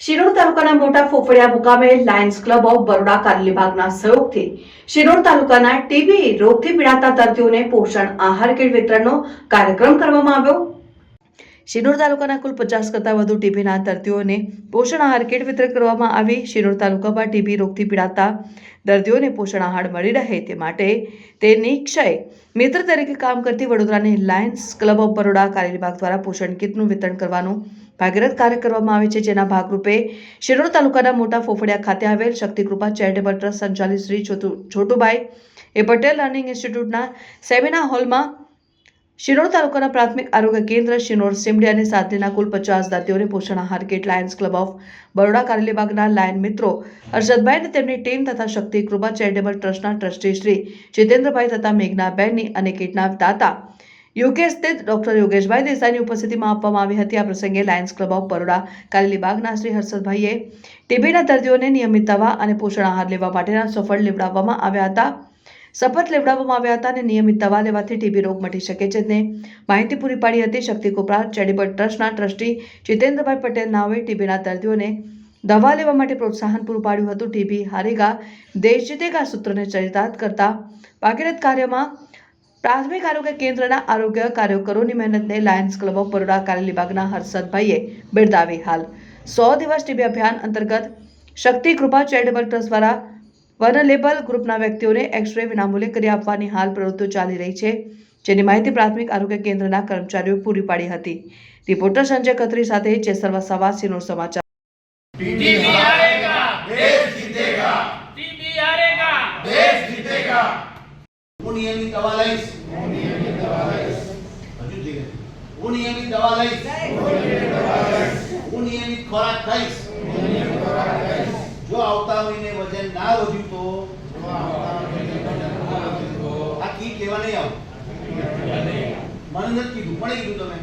શિરોડ તાલુકાના મોટા ફોફડિયા મુકામે લાયન્સ ક્લબ ઓફ બરોડા કાર્ય વિભાગના સહયોગથી શિરોડ તાલુકાના ટીબી રોગથી પીડાતા દર્દીઓને પોષણ આહાર કીટ વિતરણનો કાર્યક્રમ કરવામાં આવ્યો. શિનોર તાલુકાના કુલ પચાસ કરતાં વધુ ટીબીના દર્દીઓને પોષણ આહાર કીટ વિતરણ કરવામાં આવી. શિનોર તાલુકામાં ટીબી રોગથી પીડાતા દર્દીઓને પોષણ આહાર મળી રહે તે માટે તે નિક્ષય મિત્ર તરીકે કામ કરતી વડોદરાની લાયન્સ ક્લબ ઓફ બરોડા કાર્ય વિભાગ દ્વારા પોષણ કીટનું વિતરણ કરવાનું ભાગીરથ કાર્ય કરવામાં આવે છે. જેના ભાગરૂપે શિરોડ તાલુકાના મોટા ફોફડિયા ખાતે આવેલ શક્તિકૃપા ચેરિટેબલ ટ્રસ્ટ સંચાલિત શ્રી છોટુ છોટુભાઈ એ પટેલ લર્નિંગ ઇન્સ્ટિટ્યૂટના સેમિનાર હોલમાં શિનોર તાલુકાના પ્રાથમિક આરોગ્ય કેન્દ્ર શિનોર સિમડી અને સાથેના કુલ પચાસ દર્દીઓને પોષણ આહાર kit lions club of Baroda કાર્ય લાયન મિત્રો હર્ષદભાઈ અને તેમની ટીમ તથા શક્તિ કૃપા ચેરિટેબલ ટ્રસ્ટના ટ્રસ્ટી શ્રી જીતેન્દ્રભાઈ તથા મેઘનાબેનની અને કિટના દાતા યુકે સ્થિત ડોક્ટર યોગેશભાઈ દેસાઈની ઉપસ્થિતિમાં આપવામાં આવી હતી. આ પ્રસંગે લાયન્સ ક્લબ ઓફ બરોડા કારેલીબાગના શ્રી હર્ષદભાઈએ ટીબીના દર્દીઓને નિયમિત દવા અને પોષણ આહાર લેવા માટેના સફળ લેવડાવવામાં આવ્યા હતા. શપથ લેવડાવવામાં આવ્યા હતા અને નિયમિત દવા લેવાથી ટીબી રોગ મટી શકે છે તેને માહિતી પૂરી પાડી હતી શક્તિ કોપરા ચેરિટેબલ ટ્રસ્ટના ટ્રસ્ટી જીતેન્દ્રભાઈ પટેલ નાવે ટીબીના દર્દીઓને દવા લેવા માટે પ્રોત્સાહન પૂરું પાડ્યું હતું. ટીબી હારેગા દેશ જીતેગા સૂત્રને ચરિતાર્થ કરતા ભાગીરથ કાર્યમાં પ્રાથમિક આરોગ્ય કેન્દ્રના આરોગ્ય કાર્યકરોની મહેનતને લાયન્સ ક્લબ ઓફ બરોડા કાર્ય વિભાગના હર્ષદભાઈએ બિરદાવી હાલ. સો દિવસ ટીબી અભિયાન અંતર્ગત શક્તિ કૃપા ચેરિટેબલ ટ્રસ્ટ દ્વારા વનલેબલ ગ્રુપના વ્યક્તિઓને એક્સરે વિનામૂલ્ય કરી આપવાની હાલ પ્રવૃત્તિઓ ચાલી રહી છે જેની માહિતી પ્રાથમિક આરોગ્ય કેન્દ્રના કર્મચારીઓએ પૂરી પાડી હતી. રિપોર્ટર સંજય કત્રી સાથે ચેસરવા સવાસીનો સમાચાર. નિયમિત દવા લઈશ? ખોરાક ખાઈશ? નથી કીધું પણ કીધું તમે.